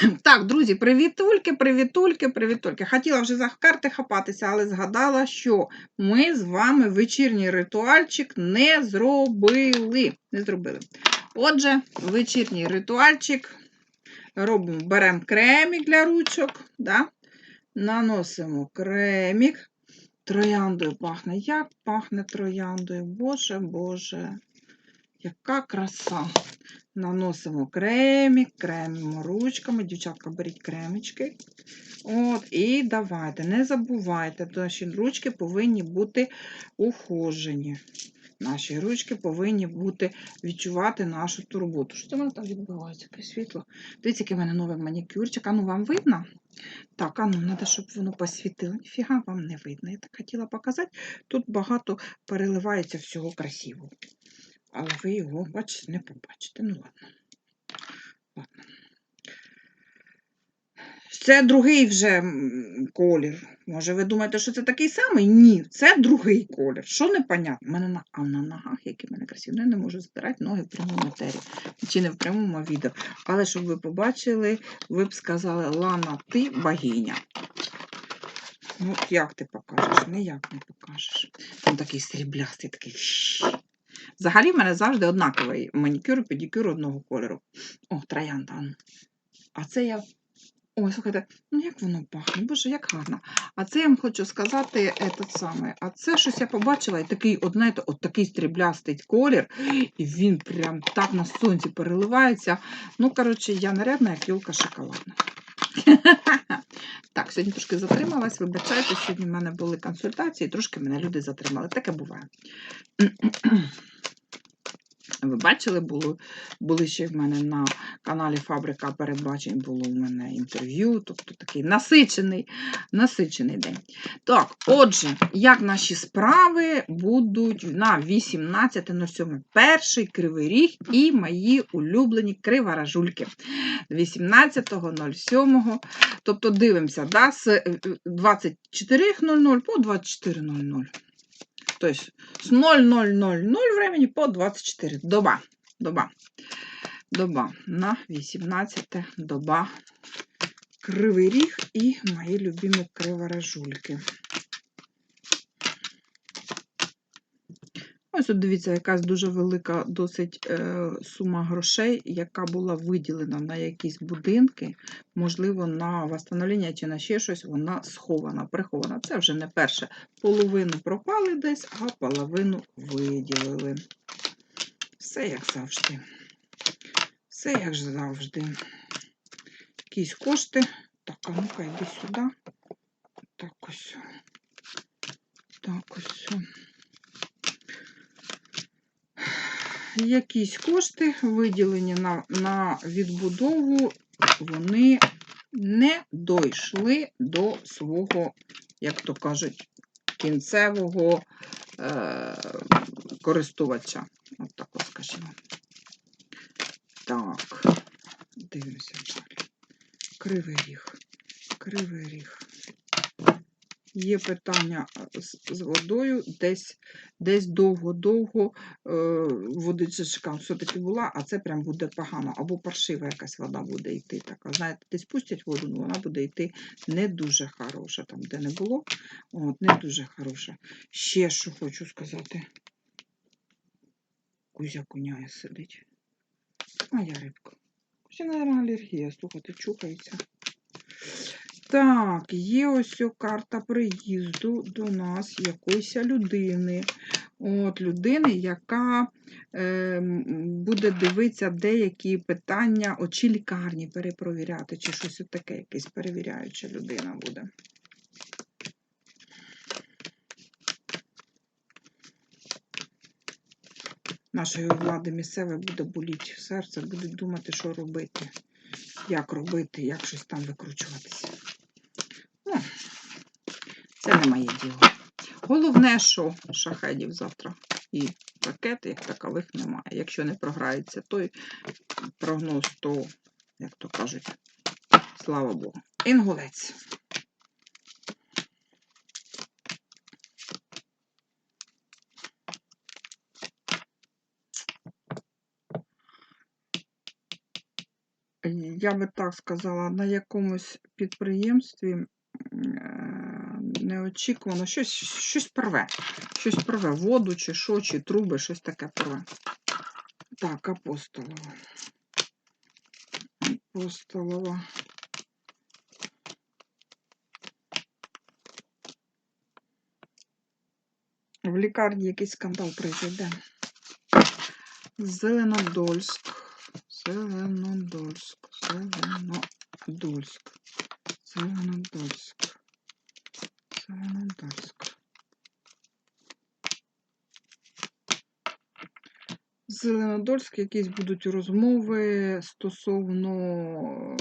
Так, друзі, привітульки, привітульки, привітульки. Хотіла вже за карти хапатися, але згадала, що ми з вами вечірній ритуальчик не зробили. Не зробили. Отже, вечірній ритуальчик робимо, беремо кремік для ручок, да? наносимо кремік. Трояндою пахне. Як пахне трояндою? Боже, Боже, яка краса. Наносимо кремік, кремимо ручками. Дівчатка, беріть кремічки. От, і давайте, не забувайте, наші ручки повинні бути ухожені. Наші ручки повинні бути відчувати нашу турботу. Що це в мене там відбувається? Яке світло? Дивіться, який в мене новий манікюрчик. А ну вам видно? Так, а ну, треба, щоб воно посвітило. Ніфіга вам не видно. Я так хотіла показати. Тут багато переливається всього красивого. Але ви його, бачите, не побачите. Ну ладно. ладно. Це другий вже колір. Може, ви думаєте, що це такий самий? Ні, це другий колір. Що непонятно? У мене на, а на ногах, які в мене красиві. Ну, я не можу збирати ноги в прямому етері. Чи не в прямому відео. Але щоб ви побачили, ви б сказали, Лана, ти богиня. Ну, як ти покажеш? Ніяк не покажеш. Він такий сріблястий, такий. Взагалі в мене завжди однаковий манікюр і педикюр одного кольору. О, троянда. А це я. Ой, слухайте, ну як воно пахне, боже, як гарно. А це я вам хочу сказати этот саме. А це щось я побачила, і такий, от, знаєте, от такий стріблястий колір, і він прям так на сонці переливається. Ну, коротше, я нарядна, як юлка шоколадна. Так, сьогодні трошки затрималась, вибачайте, сьогодні в мене були консультації, трошки мене люди затримали. Таке буває. Ви бачили, було, були ще в мене на каналі Фабрика передбачень було у мене інтерв'ю, тобто такий насичений, насичений день. Так, отже, як наші справи будуть на 18.07. Перший кривий ріг і мої улюблені криворажульки. 18.07. Тобто дивимося, да, з е, 24.00 по 24.00. Тобто с 00.00 времени по 24. Доба. Доба. Доба на 18 доба. Кривий ріг і мої любимі криворожульки. Ось тут дивіться, якась дуже велика досить е, сума грошей, яка була виділена на якісь будинки, можливо, на восстановлення чи на ще щось, вона схована, прихована. Це вже не перше. Половину пропали десь, а половину виділили. Все як завжди. Все як завжди. Якісь кошти. Так, а ну-ка, йди сюди. Так ось. Так ось. Якісь кошти, виділені на, на відбудову, вони не дійшли до свого, як то кажуть, кінцевого е, користувача. От так от скажімо. Так, дивимося. Кривий ріг. Кривий ріг. Є питання з, водою, десь десь довго-довго е, водичка все-таки була, а це прям буде погано. Або паршива якась вода буде йти. Така, знаєте, десь пустять воду, але вона буде йти не дуже хороша, там, де не було. От, Не дуже хороша. Ще що хочу сказати. Кузя куняє сидить. Моя рибка. Кузя, мабуть, алергія, слухайте, чухається. Так, є ось карта приїзду до нас якоїсь людини. От людини, яка е, буде дивитися деякі питання, от чи лікарні перепровіряти, чи щось таке, якесь перевіряюча людина буде. Нашої влади місцеве буде боліти серце, будуть думати, що робити, як робити, як щось там викручуватися. Це не моє діло. Головне, що шахедів завтра і ракет, як такових, немає. Якщо не програється той прогноз, то, як то кажуть, слава Богу. Інгулець. я би так сказала, на якомусь підприємстві е, неочікувано щось, щось порве. Щось порве, воду чи що, чи труби, щось таке порве. Так, апостолова. Апостолова. В лікарні якийсь скандал произойде. Зеленодольськ. Зеленодольськ. Зеленодольськ. Зеленодольськ. Зеленодольськ. Зеленодольськ якісь будуть розмови стосовно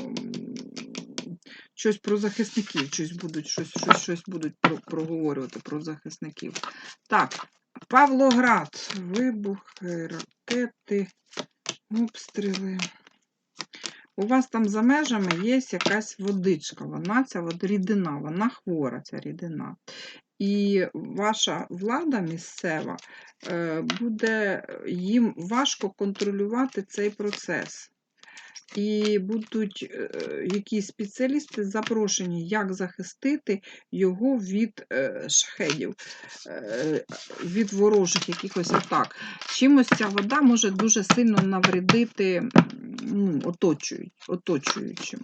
щось про захисників, щось будуть, щось, щось, щось будуть про, проговорювати про захисників. Так, Павлоград, вибухи, ракети, обстріли. У вас там за межами є якась водичка, вона ця от рідина, вона хвора, ця рідина. І ваша влада місцева е, буде їм важко контролювати цей процес. І будуть е, якісь спеціалісти запрошені, як захистити його від е, шахедів, е, від ворожих якихось атак. Чимось ця вода може дуже сильно навредити ну, оточуючим.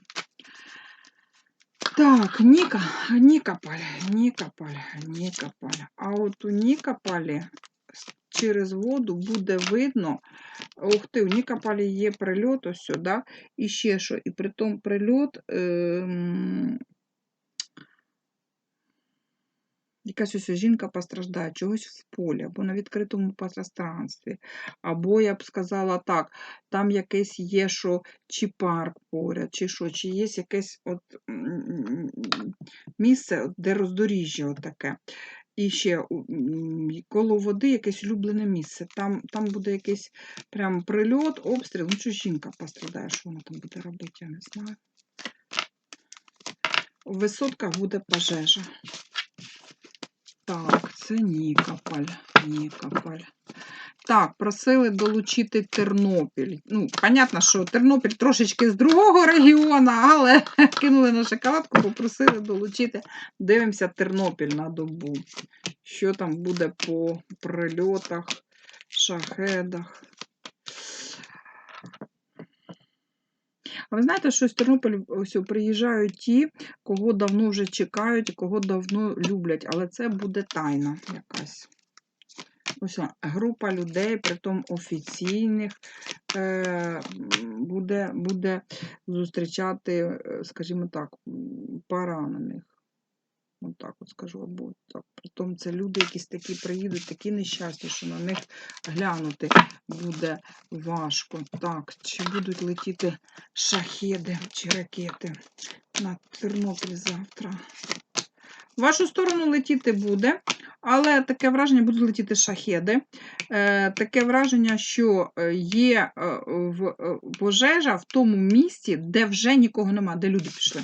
Так, Ніка, Нікополь, Нікополь, Нікополь. А от у Нікополі через воду буде видно, ух ти, у Нікополі є прильот ось сюди, і ще що, і при тому прильот, ем, якась ось жінка постраждає чогось в полі або на відкритому пространстві. Або, я б сказала так, там якесь є, що чи парк поряд, чи що, чи є якесь от, місце, де роздоріжжя таке. І ще коло води якесь улюблене місце. Там, там буде якийсь прям прильот, обстріл. Ну, що жінка пострадає, що вона там буде робити, я не знаю. В висотках буде пожежа. Так, це Нікополь. Нікополь. Так, просили долучити Тернопіль. Ну, понятно, що Тернопіль трошечки з другого регіону, але кинули на шоколадку, попросили долучити. Дивимося Тернопіль на добу. Що там буде по прильотах, шахедах. А ви знаєте, що з Тернополя ось приїжджають ті, кого давно вже чекають кого давно люблять, але це буде тайна якась. Ось група людей, притом офіційних, е, буде, буде зустрічати, е, скажімо так, поранених. От так от скажу, або так. Притом це люди якісь такі приїдуть, такі нещасні, що на них глянути буде важко. Так, чи будуть летіти шахеди чи ракети на Тернопіль завтра? В вашу сторону летіти буде, але таке враження будуть летіти шахеди. Е, таке враження, що е, є е, в, пожежа в тому місці, де вже нікого нема, де люди пішли.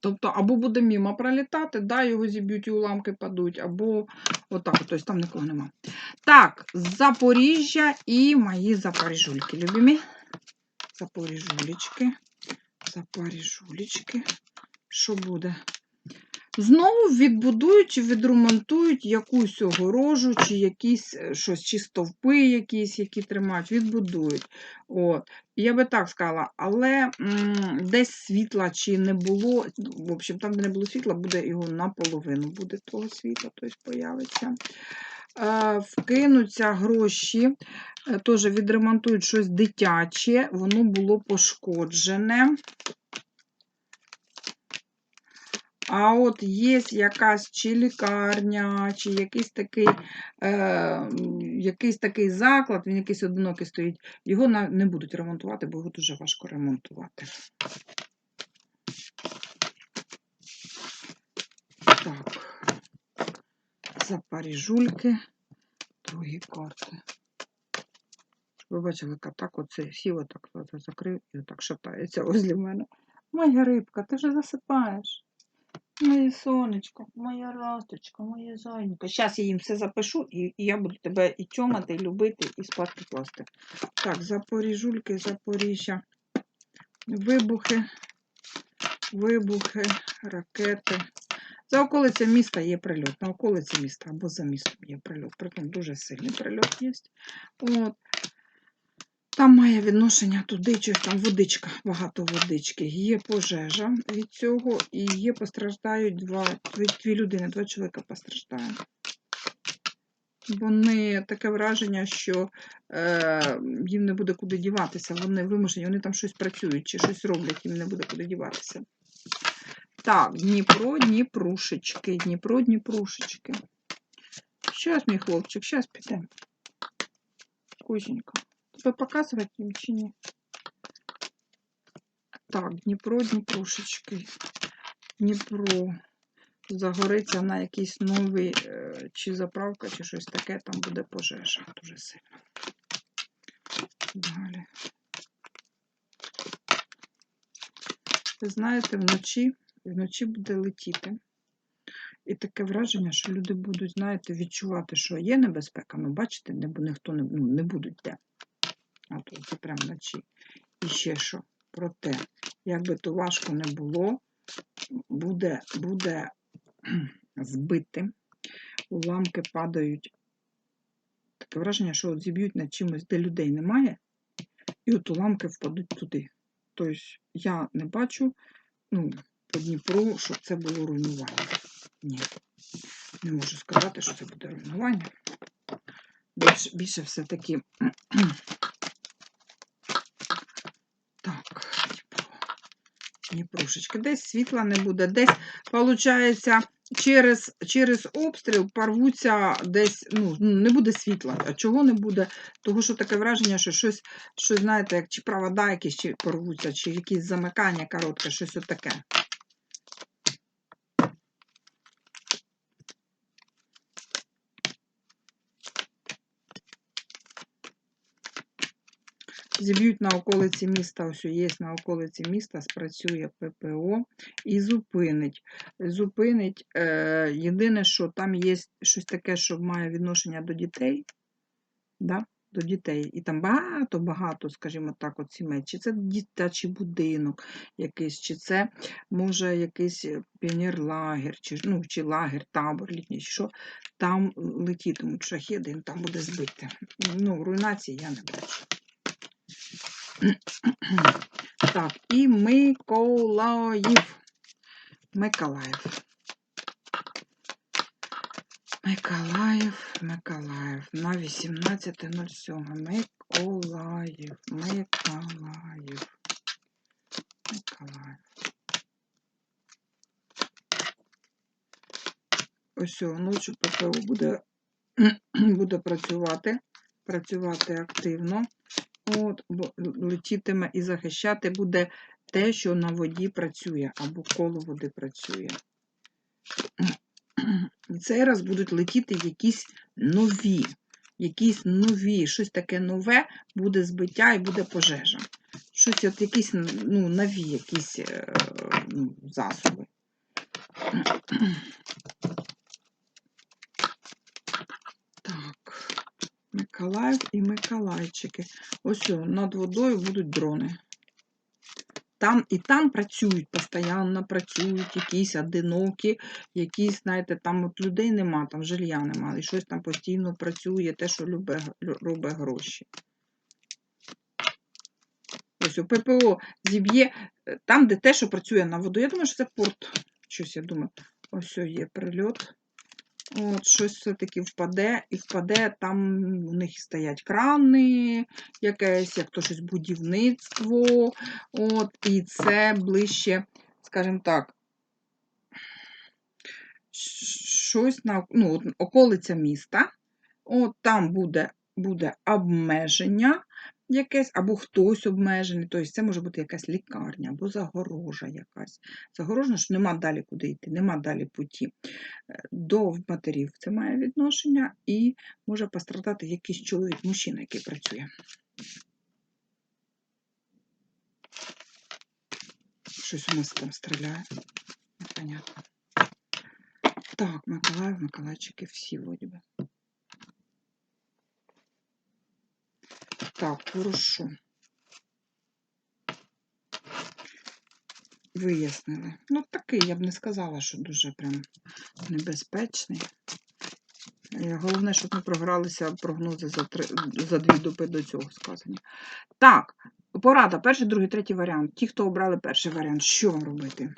Тобто, або буде мімо пролітати, да, його зіб'ють і уламки падуть, або отак, тобто там нікого нема. Так, Запоріжжя і мої запоріжульки, любимі. Запоріжулечки. Запоріжулечки. Що буде? Знову відбудують чи відремонтують якусь огорожу, чи якісь е, щось, чи стовпи якісь, які тримають, відбудують. От. Я би так сказала, але м, десь світла чи не було, в общем, там, де не було світла, буде його наполовину, буде того світла, тобто появиться. Е, Вкинуться гроші, е, теж відремонтують щось дитяче, воно було пошкоджене. А от є якась чи лікарня, чи якийсь такий, е, якийсь такий заклад, він якийсь одинокий стоїть, його не будуть ремонтувати, бо його дуже важко ремонтувати. Так. Запаріжульки, другі карти. Ви бачили, як так оце сів, отак закрив і отак шатається возле мене. Моя рибка, ти вже засипаєш. Моє сонечко, моя ласточка, моя зайнька. Зараз я їм все запишу, і, і я буду тебе і тьомати, і любити, і спати класти. Так, Запоріжульки, Запоріжжя. Вибухи, вибухи, ракети. За околиця міста є прильот. На околиці міста або за містом є прильот. Притом дуже сильний прильот є. От. Там має відношення туди, чи там водичка, багато водички. Є пожежа від цього, і є постраждають два, дві, людини, два чоловіка постраждають. Вони таке враження, що е, їм не буде куди діватися. Вони вимушені, вони там щось працюють чи щось роблять, їм не буде куди діватися. Так, Дніпро, Дніпрушечки, Дніпро, Дніпрушечки. Щас, мій хлопчик, щас підемо. Кузенька. Тебе показувати їм чи ні? Так, Дніпро, Дніпрошечки. Дніпро. Загориться на якийсь новий, е, чи заправка, чи щось таке, там буде пожежа дуже сильно. Далі. Ви знаєте, вночі, вночі буде летіти. І таке враження, що люди будуть, знаєте, відчувати, що є небезпека, ну бачите, ніхто не, ну, не будуть де. От це прямо вночі. І ще що, проте, як би то важко не було, буде, буде збити, уламки падають. Таке враження, що от зіб'ють над чимось, де людей немає, і от уламки впадуть туди. Тобто я не бачу ну, по Дніпру, щоб це було руйнування. Ні. Не можу сказати, що це буде руйнування. Більше, більше все-таки. Так, Дніпро. Дніпрошечки. Десь світла не буде, десь, виходить, через, через обстріл порвуться десь, ну, не буде світла. А чого не буде? Того, що таке враження, що щось, що, знаєте, як чи провода якісь чи порвуться, чи якісь замикання коротке, щось отаке. Зіб'ють на околиці міста, ось є на околиці міста, спрацює ППО і зупинить. Зупинить. Е, єдине, що там є щось таке, що має відношення до дітей. Да? До дітей. І там багато-багато, скажімо так, от сімей. Чи це дитячий будинок якийсь, чи це може якийсь піонерлагер, чи, ну, чи лагер, табор літній, що там летітимуть шахеди, їм там буде збити. Ну, руйнації я не бачу. Так, і Миколаїв. Миколаїв. Миколаїв, Миколаїв. На 18.07. Миколаїв, Миколаїв. Миколаїв. Ось ночі ППО буде, буде працювати, працювати активно. От, летітиме і захищати буде те, що на воді працює, або коло води працює. І цей раз будуть летіти якісь нові, якісь нові, щось таке нове, буде збиття і буде пожежа. Щось от якісь ну, нові якісь е, ну, засоби. Так. Миколаїв і Миколайчики. Ось над водою будуть дрони. Там і там працюють, постійно працюють, якісь одинокі, якісь, знаєте, там от людей нема, там жилья нема, і щось там постійно працює, те, що робить гроші. Ось у ППО зіб'є е, там, де те, що працює на воду. Я думаю, що це порт. Щось я думаю. Ось є прильот. От, щось все-таки впаде, і впаде, там у них стоять крани, якесь, як то щось будівництво. От, і це ближче, скажімо так, щось на ну, околиця міста. От там буде, буде обмеження якесь, або хтось обмежений. Тобто це може бути якась лікарня або загорожа якась. Загорожа, що нема далі куди йти, нема далі путі. Е, До матерів це має відношення, і може пострадати якийсь чоловік, мужчина, який працює. Щось у нас там стріляє. Непонятно. Так, Миколаїв, Миколайчики всі вроді би. Так, хорошо. Вияснили. Ну, такий, я б не сказала, що дуже прям небезпечний. Е, Головне, щоб не програлися прогнози за, три, за дві доби до цього сказані. Так, порада, перший, другий, третій варіант. Ті, хто обрали перший варіант, що вам робити?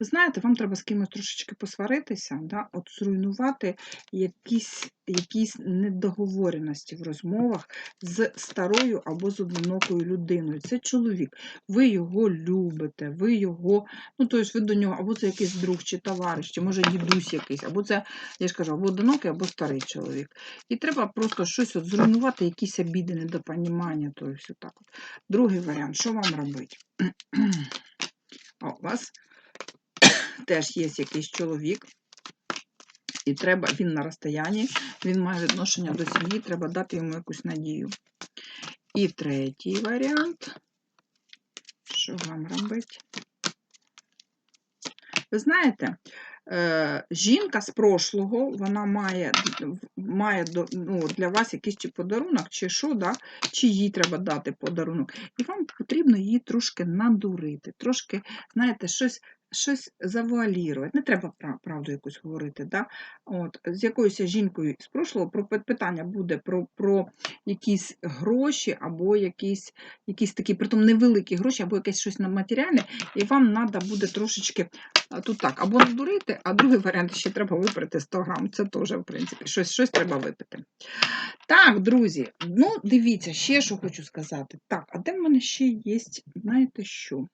Ви знаєте, вам треба з кимось трошечки посваритися, да? от зруйнувати якісь, якісь недоговореності в розмовах з старою або з одинокою людиною. Це чоловік. Ви його любите, ви його, ну тобто ви до нього, або це якийсь друг чи товариш, чи може дідусь якийсь, або це, я ж кажу, або одинокий, або старий чоловік. І треба просто щось от зруйнувати, якісь обіди, недопонімання, то все так. Другий варіант, що вам робити? А у вас теж є якийсь чоловік, і треба, він на розстоянні, він має відношення до сім'ї, треба дати йому якусь надію. І третій варіант. Що вам робити? Ви знаєте, е, жінка з прошлого, вона має, має ну, для вас якийсь чи подарунок, чи що, да? чи їй треба дати подарунок. І вам потрібно її трошки надурити, трошки, знаєте, щось, щось завуалірувати. Не треба правду якусь говорити. Да? От, з якоюсь жінкою з прошлого про питання буде про, про якісь гроші, або якісь, якісь такі, притом невеликі гроші, або якесь щось матеріальне, і вам треба буде трошечки тут так, або надурити, а другий варіант ще треба випити 100 грам. Це теж, в принципі, щось, щось треба випити. Так, друзі, ну дивіться, ще що хочу сказати. Так, а де в мене ще є, знаєте що?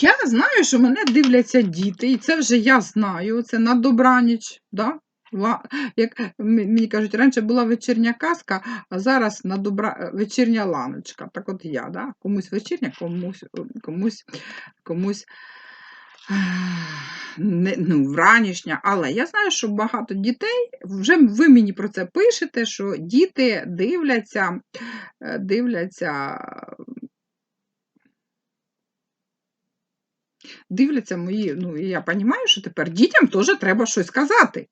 Я знаю, що мене дивляться діти, і це вже я знаю. Це на добраніч. Да? Як мені кажуть, раніше була вечірня казка, а зараз на добра... вечірня ланочка. Так от я, да? комусь вечірня, комусь, комусь, комусь не, ну, вранішня. Але я знаю, що багато дітей, вже ви мені про це пишете, що діти дивляться, е, дивляться. Дивляться мої, ну і я розумію, що тепер дітям теж треба щось казати.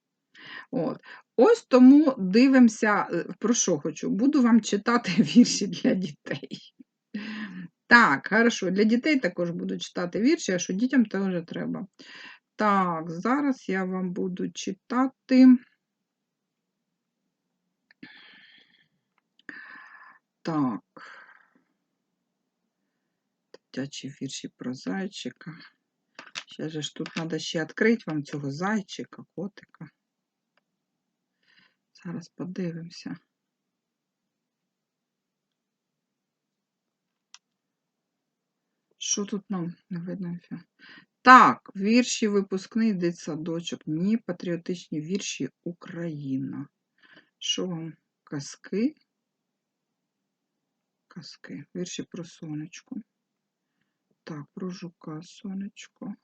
От. Ось тому дивимося, е, про що хочу. Буду вам читати вірші для дітей. Так, хорошо, для дітей також буду читати вірші, а що дітям теж треба. Так, зараз я вам буду читати. Так. Дитячі вірші про зайчика. Ще ж тут треба ще відкрити вам цього зайчика, котика. Зараз подивимося. Що тут нам не видно? Так, вірші випускний дитсадочок. Ні, патріотичні вірші Україна. Що вам? Казки? Казки. Вірші про сонечко. Так, про жука сонечко.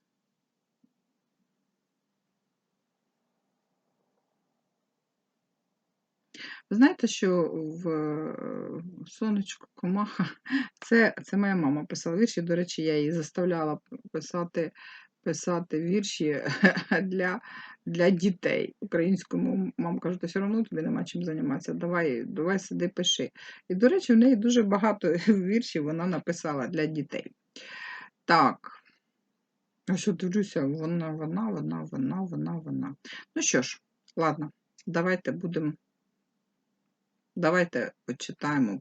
Ви знаєте, що в сонечко комаха це, це моя мама писала вірші. До речі, я її заставляла писати, писати вірші для, для дітей. Українською мовою. мама каже, то все одно тобі нема чим займатися. Давай, давай сиди, пиши. І, до речі, в неї дуже багато віршів вона написала для дітей. Так. А що дивлюся, вона, вона, вона, вона, вона, вона. Ну що ж, ладно, давайте будемо. Давайте почитаємо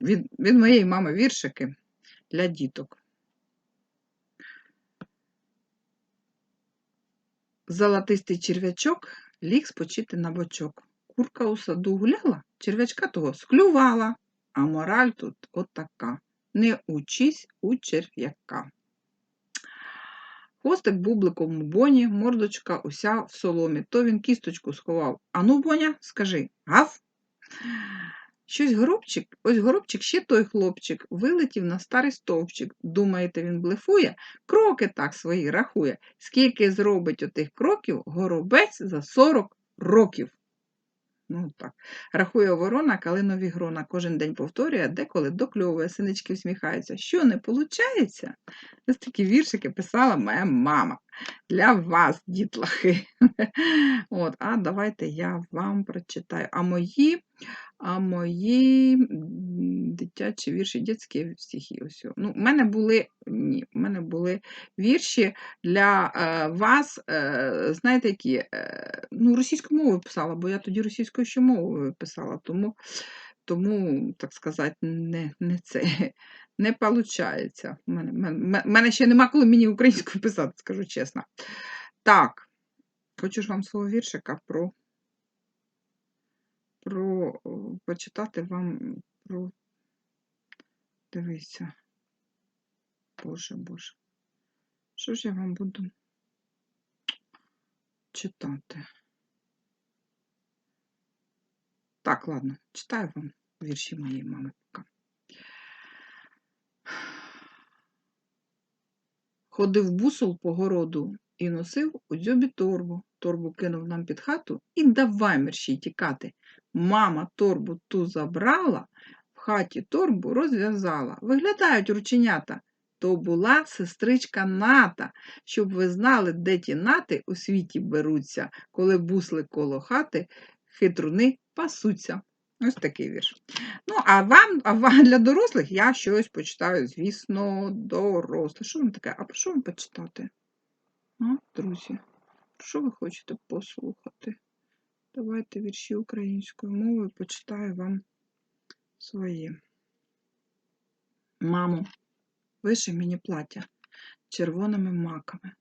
від, від моєї мами віршики для діток. Золотистий черв'ячок ліг спочити на бочок. Курка у саду гуляла, черв'ячка того склювала, а мораль тут отака. Не учись у черв'яка. Хвостик бубликом у боні, мордочка уся в соломі. То він кісточку сховав. Ану, боня, скажи, гав? Щось горобчик, ось горобчик, ще той хлопчик, вилетів на старий стовпчик. Думаєте, він блефує? Кроки так свої рахує. Скільки зробить отих кроків горобець за 40 років. Ну, так. Рахує ворона, калинові грона. Кожен день повторює, деколи докльовує, синички всміхаються. Що не виходить? Ось такі віршики писала моя мама. Для вас, дітлахи. От, а давайте я вам прочитаю. А мої, а мої дитячі вірші, дитячі стихи. Ось. Ну, в мене були, ні, в мене були вірші для е, вас, е, знаєте, які, е, ну, російською мовою писала, бо я тоді російською ще мовою писала, тому, тому так сказати, не, не це. Не виходить. У мене, мене, мене ще нема коли мені українською писати, скажу чесно. Так, хочу ж вам свого віршика про, про почитати вам про. Дивіться. Боже, Боже. Що ж я вам буду читати? Так, ладно, читаю вам вірші моєї мами поки. Ходив бусол по городу і носив у дзьобі торбу. Торбу кинув нам під хату і давай мерщій тікати. Мама торбу ту забрала, в хаті торбу розв'язала. Виглядають рученята. То була сестричка Ната, щоб ви знали, де ті нати у світі беруться, коли бусли коло хати, хитруни пасуться. Ось такий вірш. Ну, а вам, а вам для дорослих я щось почитаю, звісно, доросле. Що вам таке? А про що вам почитати? А, друзі, про що ви хочете послухати? Давайте вірші українською мовою почитаю вам свої. Мамо, виши мені плаття червоними маками,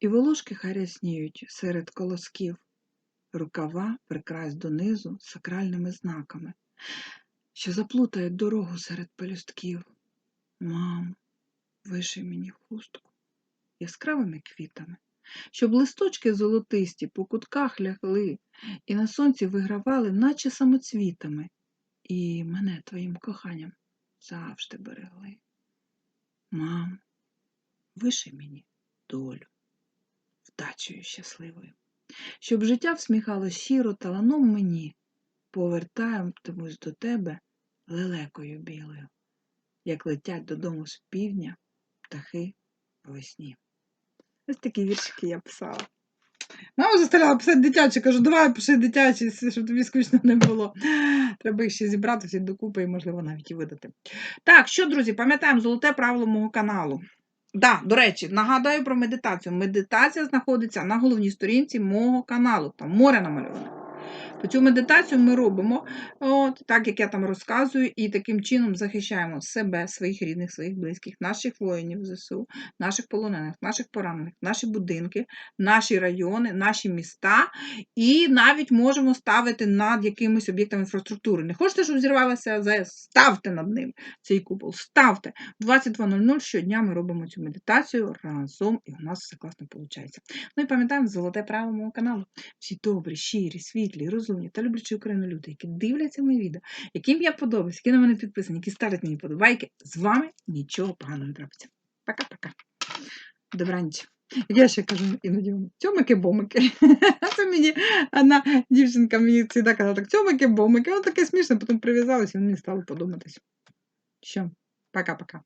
і волошки хай рясніють серед колосків, рукава прикрась донизу сакральними знаками, що заплутають дорогу серед пелюстків. Мамо, виши мені хустку яскравими квітами, щоб листочки золотисті по кутках лягли і на сонці вигравали, наче самоцвітами, і мене твоїм коханням завжди берегли. Мам, виши мені долю, вдачею щасливою, щоб життя всміхало щиро таланом мені, повертаємось до тебе лелекою білою, як летять додому з півдня птахи по весні. Ось такі віршики я писала. Мама заставляла писати дитячі, кажу, давай пиши дитячі, щоб тобі скучно не було. Треба їх ще зібрати всі докупи і, можливо, навіть і видати. Так, що, друзі, пам'ятаємо золоте правило мого каналу. Да, до речі, нагадаю про медитацію. Медитація знаходиться на головній сторінці мого каналу. Там море намальоване. То цю медитацію ми робимо, от, так як я там розказую, і таким чином захищаємо себе, своїх рідних, своїх близьких, наших воїнів ЗСУ, наших полонених, наших поранених, наші будинки, наші райони, наші міста, і навіть можемо ставити над якимись об'єктами інфраструктури. Не хочете, щоб зірвалася АЗС? Ставте над ним цей купол, ставте. В 22.00 щодня ми робимо цю медитацію разом, і у нас все класно виходить. Ну і пам'ятаємо золоте право мого каналу. Всі добрі, щирі, світлі, розумні та люблячі Україну люди, які дивляться мої відео, яким я подобаюсь, які на мене підписані, які ставлять мені подобайки, з вами нічого поганого не трапиться. Пока-пока. Добраніч. Я ще кажу іноді вам цьомики-бомики. Це мені одна дівчинка мені завжди казала так, цьомики-бомики. Воно таке смішне, потім прив'язалося і мені стало подуматись. Що, пока-пока.